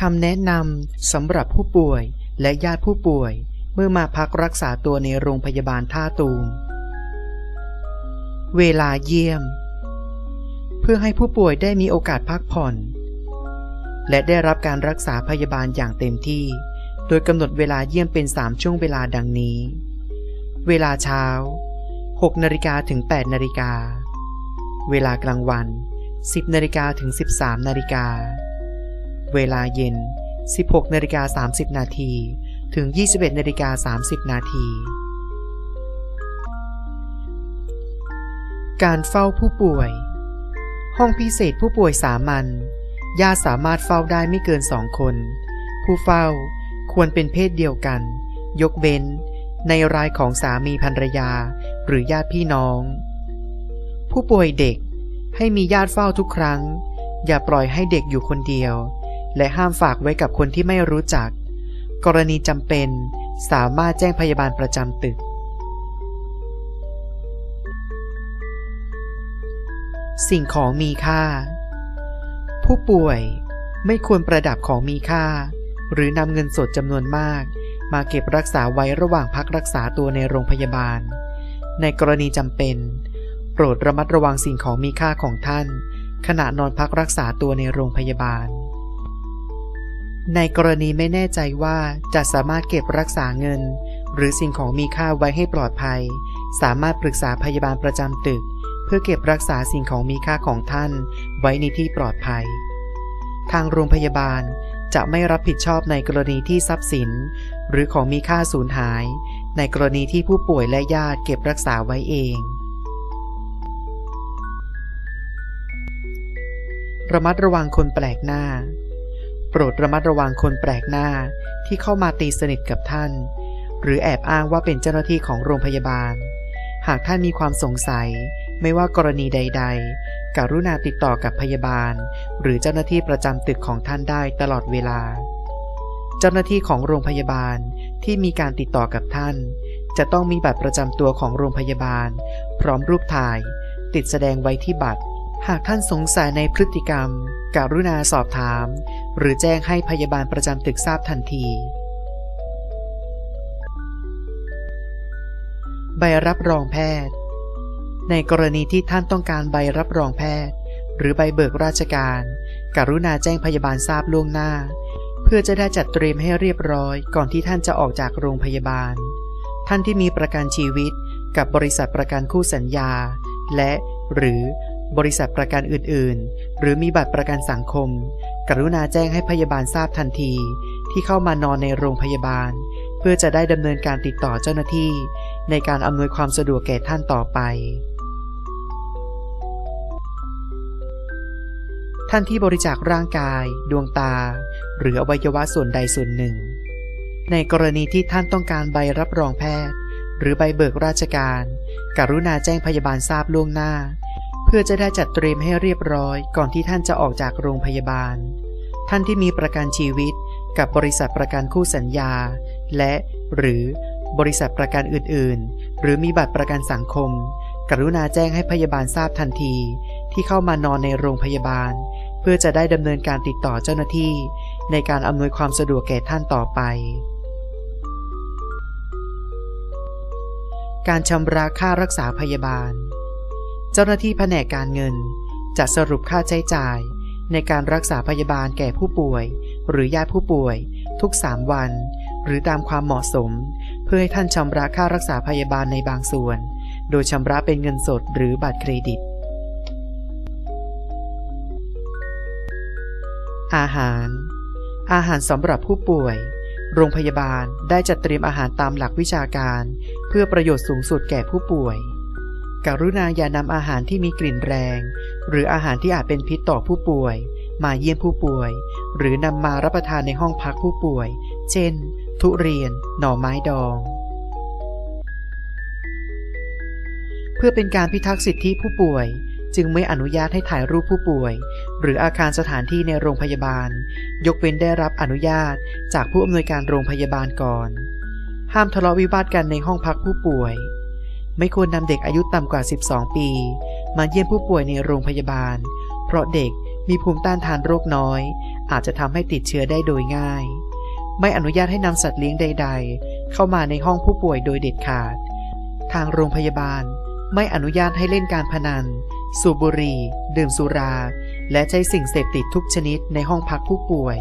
คำแนะนำสำหรับผู้ป่วยและญาติผู้ป่วย เมื่อมาพักรักษาตัวในโรงพยาบาลท่าตูม เวลาเยี่ยม เพื่อให้ผู้ป่วยได้มีโอกาสพักผ่อน และได้รับการรักษาพยาบาลอย่างเต็มที่ โดยกำหนดเวลาเยี่ยมเป็น 3 ช่วงเวลาดังนี้ เวลาเช้า6นาฬิกาถึง8นาฬิกา เวลากลางวัน 10นาฬิกาถึง 13นาฬิกา เวลาเย็น 16นาฬิกา30 นาทีถึง 21นาฬิกา30 นาที การเฝ้าผู้ป่วย ห้องพิเศษผู้ป่วยสามัญญาติสามารถเฝ้าได้ไม่เกินสองคน ผู้เฝ้าควรเป็นเพศเดียวกัน ยกเว้น ในรายของสามีภรรยา หรือญาติพี่น้อง ผู้ป่วยเด็กให้มีญาติเฝ้าทุกครั้ง อย่าปล่อยให้เด็กอยู่คนเดียว และห้ามฝากไว้กับคนที่ไม่รู้จัก กรณีจำเป็นสามารถแจ้งพยาบาลประจำตึก สิ่งของมีค่า ผู้ป่วยไม่ควรประดับของมีค่า หรือนำเงินสดจำนวนมาก มาเก็บรักษาไว้ระหว่างพักรักษาตัวในโรงพยาบาล ในกรณีจำเป็น โปรดระมัดระวังสิ่งของมีค่าของท่าน ขณะนอนพักรักษาตัวในโรงพยาบาล ในกรณีไม่แน่ใจว่าจะสามารถเก็บรักษาเงิน หรือสิ่งของมีค่าไว้ให้ปลอดภัย สามารถปรึกษาพยาบาลประจำตึก เพื่อเก็บรักษาสิ่งของมีค่าของท่าน ไว้ในที่ปลอดภัย ทางโรงพยาบาลจะไม่รับผิดชอบในกรณีที่ทรัพย์สิน หรือของมีค่าสูญหาย ในกรณีที่ผู้ป่วยและญาติเก็บรักษาไว้เอง ระมัดระวังคนแปลกหน้า โปรดระมัดระวังคนแปลกหน้าที่เข้ามาตีสนิทกับท่าน หรือแอบอ้างว่าเป็นเจ้าหน้าที่ของโรงพยาบาล หากท่านมีความสงสัย ไม่ว่ากรณีใด ๆ กรุณาติดต่อกับพยาบาล หรือเจ้าหน้าที่ประจำตึกของท่านได้ตลอดเวลา เจ้าหน้าที่ของโรงพยาบาลที่มีการติดต่อกับท่าน จะต้องมีบัตรประจำตัวของโรงพยาบาล พร้อมรูปถ่าย ติดแสดงไว้ที่บัตร หากท่านสงสัยในพฤติกรรม กรุณาสอบถาม หรือแจ้งให้พยาบาลประจำตึกทราบทันที ใบรับรองแพทย์ ในกรณีที่ท่านต้องการใบรับรองแพทย์ หรือใบเบิกราชการ กรุณาแจ้งพยาบาลทราบล่วงหน้า เพื่อจะได้จัดเตรียมให้เรียบร้อยก่อนที่ท่านจะออกจากโรงพยาบาล ท่านที่มีประกันชีวิตกับบริษัทประกันคู่สัญญา และหรือ บริษัทประกันอื่นๆ หรือมีบัตรประกันสังคม กรุณาแจ้งให้พยาบาลทราบทันที ที่เข้ามานอนในโรงพยาบาล เพื่อจะได้ดำเนินการติดต่อเจ้าหน้าที่ ในการอำนวยความสะดวกแก่ท่านต่อไป ท่านที่บริจาคร่างกาย ดวงตา หรืออวัยวะส่วนใดส่วนหนึ่ง ในกรณีที่ท่านต้องการใบรับรองแพทย์ หรือใบเบิกราชการ กรุณาแจ้งพยาบาลทราบล่วงหน้า พื่อจะได้จัดเตรียมให้เรียบร้อยก่อนที่ท่านจะออกจากโรงพยาบาล ท่านที่มีประกันชีวิตกับบริษัทประกันคู่สัญญา และ หรือบริษัทประกันอื่นๆ หรือมีบัตรประกันสังคม กรุณาแจ้งให้พยาบาลทราบทันที ที่เข้ามานอนในโรงพยาบาล เพื่อจะได้ดำเนินการติดต่อเจ้าหน้าที่ ในการอำนวยความสะดวกแก่ท่านต่อไป การชำระค่ารักษาพยาบาล เจ้าหน้าที่แผนกการเงิน จะสรุปค่าใช้จ่าย ในการรักษาพยาบาลแก่ผู้ป่วย หรือญาติผู้ป่วย ทุก 3 วัน หรือตามความเหมาะสม เพื่อให้ท่านชำระค่ารักษาพยาบาลในบางส่วน โดยชำระเป็นเงินสดหรือบัตรเครดิต อาหาร อาหารสำหรับผู้ป่วย โรงพยาบาลได้จัดเตรียมอาหารตามหลักวิชาการ เพื่อประโยชน์สูงสุดแก่ผู้ป่วย กรุณาอย่านำอาหารที่มีกลิ่นแรง หรืออาหารที่อาจเป็นพิษต่อผู้ป่วย มาเยี่ยมผู้ป่วย หรือนำมารับประทานในห้องพักผู้ป่วย เช่น ทุเรียน หน่อไม้ดอง เพื่อเป็นการพิทักษ์สิทธิผู้ป่วย จึงไม่อนุญาตให้ถ่ายรูปผู้ป่วย หรืออาคารสถานที่ในโรงพยาบาล ยกเว้นได้รับอนุญาตจากผู้อำนวยการโรงพยาบาลก่อน ห้ามทะเลาะวิวาทกันในห้องพักผู้ป่วย ไม่ควรนำเด็กอายุต่ำกว่า 12 ปี มาเยี่ยมผู้ป่วยในโรงพยาบาล เพราะเด็กมีภูมิต้านทานโรคน้อย อาจจะทำให้ติดเชื้อได้โดยง่าย ไม่อนุญาตให้นำสัตว์เลี้ยงใด ๆ เข้ามาในห้องผู้ป่วยโดยเด็ดขาด ทางโรงพยาบาลไม่อนุญาตให้เล่นการพนัน สูบบุหรี่ ดื่มสุรา และใช้สิ่งเสพติดทุกชนิดในห้องพักผู้ป่วย